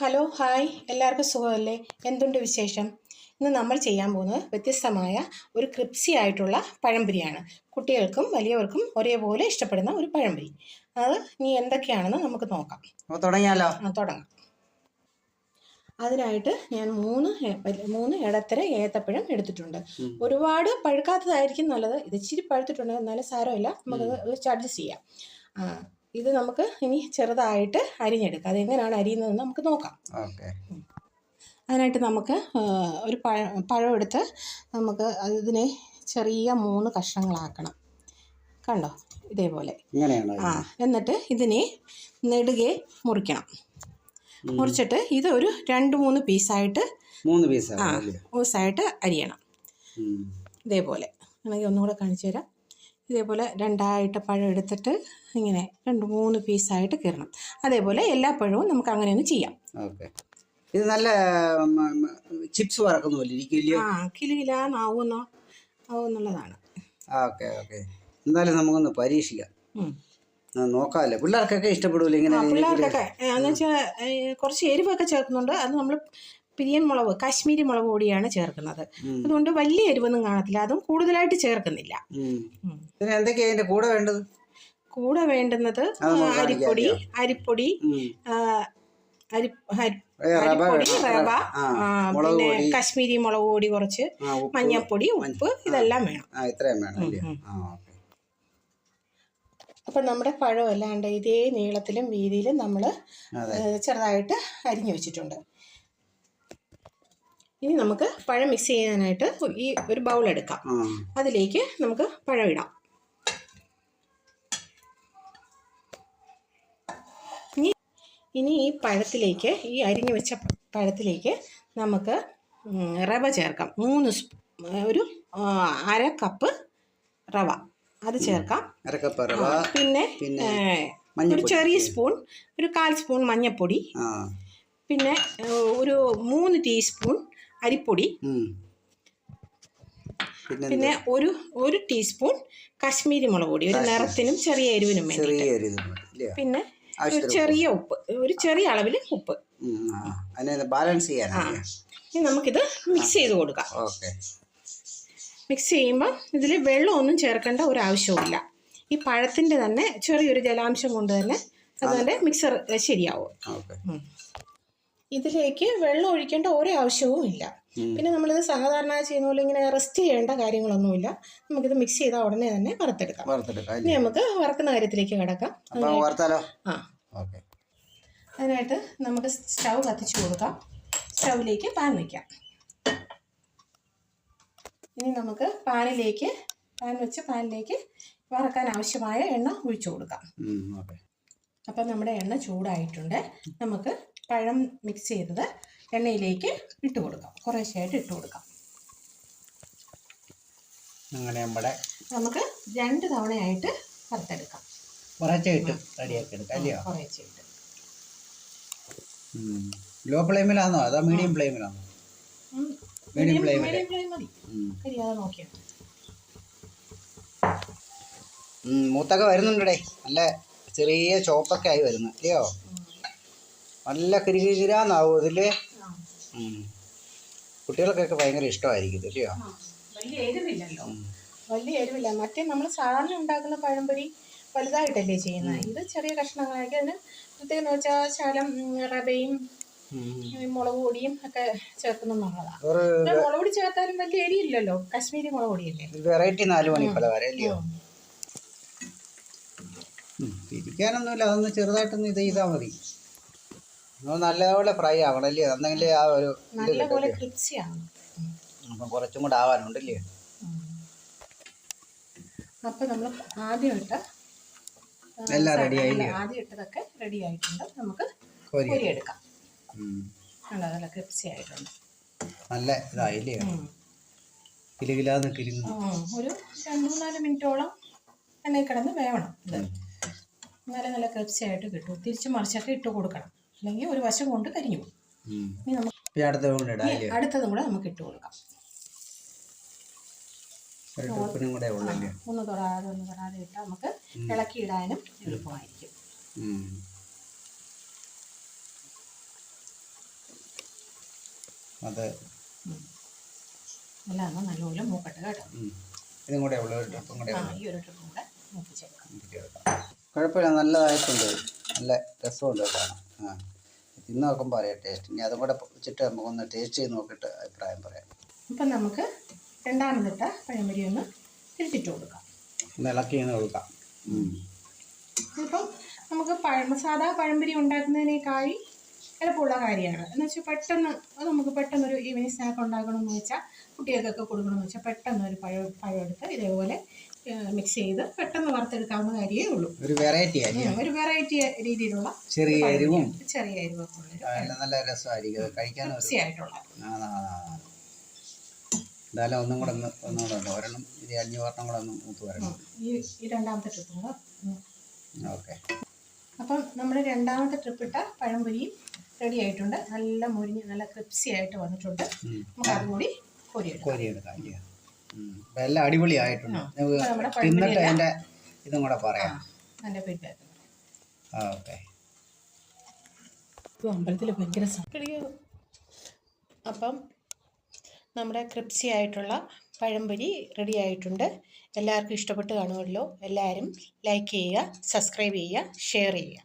Hello hi. എല്ലാവർക്കും സുഖമല്ലേ? എന്തുണ്ട് വിശേഷം? ഇന്ന് നമ്മൾ ചെയ്യാൻ പോകുന്നത് വ്യത്യസ്തമായ ഒരു ക്രിപ്സി ആയിട്ടുള്ള പഴംപൊരിയാണ്. കുട്ടികൾക്കും വലിയവർക്കും ഒരേപോലെ ഇഷ്ടപ്പെടുന്ന ഒരു പഴംപൊരി. അത് ഇനി എന്തൊക്കെയാണെന്ന് നമുക്ക് നോക്കാം. തുടങ്ങിയാലോ? ആ, തുടങ്ങാം. അതിനായിട്ട് ഞാൻ മൂന്ന് മൂന്ന് ഇടത്തര ഏത്തപ്പഴം എടുത്തിട്ടുണ്ട്. ഒരുപാട് പഴുക്കാത്തതായിരിക്കും നല്ലത്. ഇത് ഇച്ചിരി പഴുത്തിട്ടുണ്ട് എന്നാലും സാരമില്ല. നമുക്കത് അഡ്ജസ്റ്റ് ചെയ്യാം. ഇത് നമുക്ക് ഇനി ചെറുതായിട്ട് അരിഞ്ഞെടുക്കാം. അതെങ്ങനെയാണ് അരിയുന്നതെന്ന് നമുക്ക് നോക്കാം. ഓക്കെ. അതിനായിട്ട് നമുക്ക് ഒരു പഴ പഴം എടുത്ത് നമുക്ക് അതിനെ ചെറിയ മൂന്ന് കഷ്ണങ്ങളാക്കണം. കണ്ടോ? ഇതേപോലെ. ആ എന്നിട്ട് ഇതിനെ നെടുകെ മുറിക്കണം. മുറിച്ചിട്ട് ഇത് ഒരു രണ്ട് മൂന്ന് പീസായിട്ട് മൂന്ന് പീസ് ആ പീസായിട്ട് അരിയണം. ഇതേപോലെ. ആണെങ്കിൽ ഒന്നുകൂടെ കാണിച്ചു തരാം. ഇതേപോലെ രണ്ടായിട്ട് പഴം എടുത്തിട്ട് ഇങ്ങനെ രണ്ട് മൂന്ന് പീസായിട്ട് കീറണം. അതേപോലെ എല്ലാ പഴവും നമുക്ക് അങ്ങനെ ഒന്ന് ചെയ്യാം. ഓക്കെ. ഇത് നല്ല ചിപ്സ് വറക്കുന്ന പോലെ ഇരിക്കില്ലയോ ആ കിലുകിലാന്നാവുന്ന ആവുന്നുള്ളതാണ്. Okay okay. എന്തായാലും നമുക്കൊന്ന് പരീക്ഷിക്കാം. നോക്കാമല്ലേ. പിള്ളേർക്കൊക്കെ ഇഷ്ടപ്പെടൂല ഇങ്ങനെ പിള്ളേർക്കൊക്കെ എന്ന് വെച്ചാൽ കുറച്ച് എരിവൊക്കെ ചേർക്കുന്നുണ്ട്. അത് നമ്മൾ പിരിയൻ മുളക് കാശ്മീരി മുളക് പൊടിയാണ് ചേർക്കുന്നത്. അതുകൊണ്ട് വലിയ എരിവൊന്നും കാണത്തില്ല. അതും കൂടുതലായിട്ട് ചേർക്കുന്നില്ല. എന്തൊക്കെയാ അതിന്റെ കൂടെ വേണ്ടത്? കൂടെ വേണ്ടുന്നത് അരിപ്പൊടി അരിപ്പൊടി. അരി അരിപ്പൊടി. റവ പിന്നെ കാശ്മീരി മുളക് പൊടി കുറച്ച് മഞ്ഞപ്പൊടി ഉപ്പ്. ഇതെല്ലാം വേണം. ഇത്രയും അപ്പം നമ്മുടെ പഴം അല്ലാണ്ട് ഇതേ നീളത്തിലും വീതിയിലും നമ്മൾ ചെറുതായിട്ട് അരിഞ്ഞു വെച്ചിട്ടുണ്ട്. ഇനി നമുക്ക് പഴം മിക്സ് ചെയ്യാനായിട്ട് ഈ ഒരു ബൗൾ എടുക്കാം. അതിലേക്ക് നമുക്ക് പഴം ഇടാം. ഇനി ഇനി ഈ പഴത്തിലേക്ക് ഈ അരിഞ്ഞു വെച്ച പഴത്തിലേക്ക് നമുക്ക് റവ ചേർക്കാം. മൂന്ന് ഒരു അര കപ്പ് റവ. അത് ചേർക്കാം. പിന്നെ ഒരു ചെറിയ സ്പൂൺ ഒരു കാൽ സ്പൂൺ മഞ്ഞൾപ്പൊടി പിന്നെ ഒരു മൂന്ന് ടീസ്പൂൺ അരിപ്പൊടി പിന്നെ ഒരു ഒരു ടീസ്പൂൺ കാശ്മീരി മുളക് പൊടി ഒരു നിറത്തിനും ചെറിയ എരിവിനും വേണ്ടി പിന്നെ ഒരു ചെറിയ ഉപ്പ്. ഒരു ചെറിയ അളവിൽ ഉപ്പ്. ബാലൻസ് ചെയ്യാനാണ് ഇനി നമുക്കിത് മിക്സ് ചെയ്ത് കൊടുക്കാം. മിക്സ് ചെയ്യുമ്പോൾ ഇതിൽ വെള്ളമൊന്നും ചേർക്കേണ്ട ഒരു ആവശ്യവുമില്ല ഈ പഴത്തിന്റെ തന്നെ ചെറിയൊരു ജലാംശം കൊണ്ട് തന്നെ അതുകൊണ്ട് മിക്സർ ശരിയാവും. ഇതിലേക്ക് വെള്ളം ഒഴിക്കേണ്ട ഒരേ ആവശ്യവും ഇല്ല. പിന്നെ നമ്മളിത് സാധാരണ ചെയ്യുന്ന പോലെ ഇങ്ങനെ റെസ്റ്റ് ചെയ്യേണ്ട കാര്യങ്ങളൊന്നുമില്ല. നമുക്കിത് മിക്സ് ചെയ്താൽ ഉടനെ തന്നെ വറുത്തെടുക്കാം. ഇനി നമുക്ക് വറുക്കുന്ന കാര്യത്തിലേക്ക് കിടക്കാം. ആ. ഓക്കെ. അതിനായിട്ട് നമുക്ക് സ്റ്റൗ കത്തിച്ചു കൊടുക്കാം. സ്റ്റൗവിലേക്ക് പാൻ വയ്ക്കാം ഇനി നമുക്ക് പാനിലേക്ക് പാൻ വെച്ച് പാനിലേക്ക് വറക്കാൻ ആവശ്യമായ എണ്ണ ഒഴിച്ചു കൊടുക്കാം. അപ്പം നമ്മുടെ എണ്ണ ചൂടായിട്ടുണ്ട്. നമുക്ക് പഴം മിക്സ് ചെയ്തത് എണ്ണയിലേക്ക് ഇട്ട് കൊടുക്കാം. കുറേശ്ശെയായിട്ട് ഇട്ട് കൊടുക്കാം. അങ്ങനെ നമ്മുടെ നമുക്ക് രണ്ട് തവണയായിട്ട് വറുത്തെടുക്കാം. കുറച്ച് ഇട്ട് റെഡിയാക്കി എടുക്കാം അല്ലയോ? കുറേശ്ശെയിട്ട് ലോ ഫ്ലെയിമിലാണോ അതോ മീഡിയം ഫ്ലെയിമിലാണോ മീഡിയം ഫ്ലെയിമിൽ കരിയാതെ നോക്കിയാൽ മൂത്തൊക്കെ വരുന്നുണ്ടേ നല്ല ചെറിയ ചോപ്പൊക്കെ ആയി വരുന്നു അല്ലയോ? നല്ല കിരികിരാന്നാവും ഇതിൽ? ഉം. കുട്ടികൾക്കൊക്കെ ഭയങ്കര ഇഷ്ടമായിരിക്കും ഇത് അല്ലയോ വലിയ എരിവില്ലല്ലോ. വലിയ എരിവില്ല. മറ്റേ നമ്മൾ സാധാരണ ഉണ്ടാക്കുന്ന പഴംപൊരി വലുതായിട്ടല്ലേ ചെയ്യുന്നത് ഇത് ചെറിയ കഷ്ണങ്ങളാക്കി അതിന് പ്രത്യേകം വെച്ചാൽ ശകലം ഉം, റവയും ഉം. ഉം, മുളക് പൊടിയും ഒക്കെ ചേർക്കുന്നുള്ളതാണ് മുളക്. പൊടി ചേർത്താലും വലിയ എരിയില്ലല്ലോ കശ്മീരി മുളക് പൊടിയല്ലേ? വെറൈറ്റി നാല് മണി പലഹാരം അല്ലയോ. പിരിക്കാനൊന്നുമില്ല അതൊന്ന് ചെറുതായിട്ടൊന്ന് ഇത് ചെയ്താൽ മതി. നല്ലപോലെ ഫ്രൈ ആവണം അല്ലേ അന്നെങ്കിലേ ആ ഒരു നല്ലപോലെ കിട്ടും ആവണം അപ്പം കുറച്ചും കൂടെ ആവാനുണ്ടല്ലേ? അപ്പം നമ്മൾ ആദ്യം ഇട്ട എല്ലാം റെഡിയായില്ലേ? ആദ്യം ഇട്ടതൊക്കെ റെഡി ആയിട്ടുണ്ട്. നമുക്ക് കോരിയെടുക്കാം നല്ല ക്രിപ്സി ആയിട്ടുണ്ട്. നല്ല ഇതായില്ലേ. കിലുകിലാന്ന് ഉം, ഒരു രണ്ട് മൂന്നാൽ മിനിറ്റോളം എണ്ണയിൽ കിടന്ന് വേവണം ഇത്. നല്ല നല്ല ക്രിപ്സി ആയിട്ട് കിട്ടും. തിരിച്ച് മറിച്ചൊക്കെ ഇട്ട് കൊടുക്കണം. അല്ലെങ്കിൽ ഒരു വശം കൊണ്ട് കരിഞ്ഞു പോകും. ഇനി നമുക്ക് അടുത്തതും കൂടെ നമുക്ക് ഇട്ട് കൊടുക്കാം. ഒന്ന് തൊടാതെ ഒന്ന് തൊടാതെ ഇട്ടാൽ നമുക്ക് ഇളക്കി ഇടാനും എളുപ്പമായിരിക്കും. അത് എല്ലാം ഒന്ന് നല്ലപോലെ മൂക്കട്ടെ കേട്ടോ. ഇതും കൂടെ ഉള്ളു ഒരു ട്രിപ്പും കൂടെ ഈ ഒരു ട്രിപ്പും കൂടെ മൂപ്പിച്ചെടുക്കാം. എടുക്കാം. കുഴപ്പമില്ല നല്ലതായിട്ടുണ്ട്. നല്ല രസമുണ്ട് കേട്ടോ ആ. തിന്ന് നോക്കുമ്പോൾ അറിയാം ടേസ്റ്റ് ഇനി അതും കൂടെ വെച്ചിട്ട് നമുക്കൊന്ന് ടേസ്റ്റ് ചെയ്ത് നോക്കിയിട്ട് അഭിപ്രായം പറയാം. ഇപ്പം നമുക്ക് രണ്ടാമതിട്ട പഴംപൊരി ഒന്ന് തിരിച്ചിട്ട് കൊടുക്കാം. ഇളക്കി കൊടുക്കാം. ഇപ്പം നമുക്ക് പഴം സാധാ പഴംപൊരി ഉണ്ടാക്കുന്നതിനേക്കായി എളുപ്പമുള്ള കാര്യമാണ്. എന്ന് വെച്ചാൽ പെട്ടെന്ന് നമുക്ക് നമുക്ക് പെട്ടെന്നൊരു ഈവനിങ് സ്നാക്ക് ഉണ്ടാക്കണമെന്ന് വെച്ചാൽ കുട്ടികൾക്കൊക്കെ കൊടുക്കണമെന്ന് വെച്ചാൽ പെട്ടെന്ന് ഒരു പഴം പഴം എടുത്ത് ഇതേപോലെ മിക്സ് ചെയ്ത് പെട്ടെന്ന് വറുത്തെടുക്കാവുന്ന കാര്യമേ ഉള്ളൂ. ഒരു വെറൈറ്റി ഒരു വെറൈറ്റി രീതിയിലുള്ള ചെറിയ എരിവും. ചെറിയ അരിവും നല്ല രസമായിരിക്കും. കഴിക്കാൻ ആയിട്ടുള്ള. എന്തായാലും ഒന്നും കൂടെ ഒന്ന് ഒന്നും കൂടെ ഉണ്ട്? ഒരെണ്ണം ഇത് അഞ്ഞു വർണം കൂടെ ഒന്ന് മൂത്ത് വരണം. ഈ രണ്ടാമത്തെ ട്രിപ്പ്. ഓക്കെ. അപ്പം നമ്മുടെ രണ്ടാമത്തെ ട്രിപ്പ് ഇട്ട പഴംപൊരിയും റെഡി ആയിട്ടുണ്ട്. നല്ല മുരിഞ്ഞ് നല്ല ക്രിപ്സി ആയിട്ട് വന്നിട്ടുണ്ട്. നമുക്ക് അതുകൂടി കൊരിയെടുക്കാം. എല്ലാം അടിപൊളി ആയിട്ടുണ്ട് നമുക്ക് തിന്നിട്ട് അതിന്റെ ഇതും കൂടെ പറയാം. Feedback okay. അമ്പലത്തിൽ ഭയങ്കര അപ്പം നമ്മുടെ ക്രിപ്സി ആയിട്ടുള്ള പഴംപൊരി റെഡി ആയിട്ടുണ്ട്. എല്ലാവർക്കും ഇഷ്ടപ്പെട്ട് കാണുമല്ലോ. എല്ലാവരും ലൈക്ക് ചെയ്യുക സബ്സ്ക്രൈബ് ചെയ്യുക ഷെയർ ചെയ്യുക.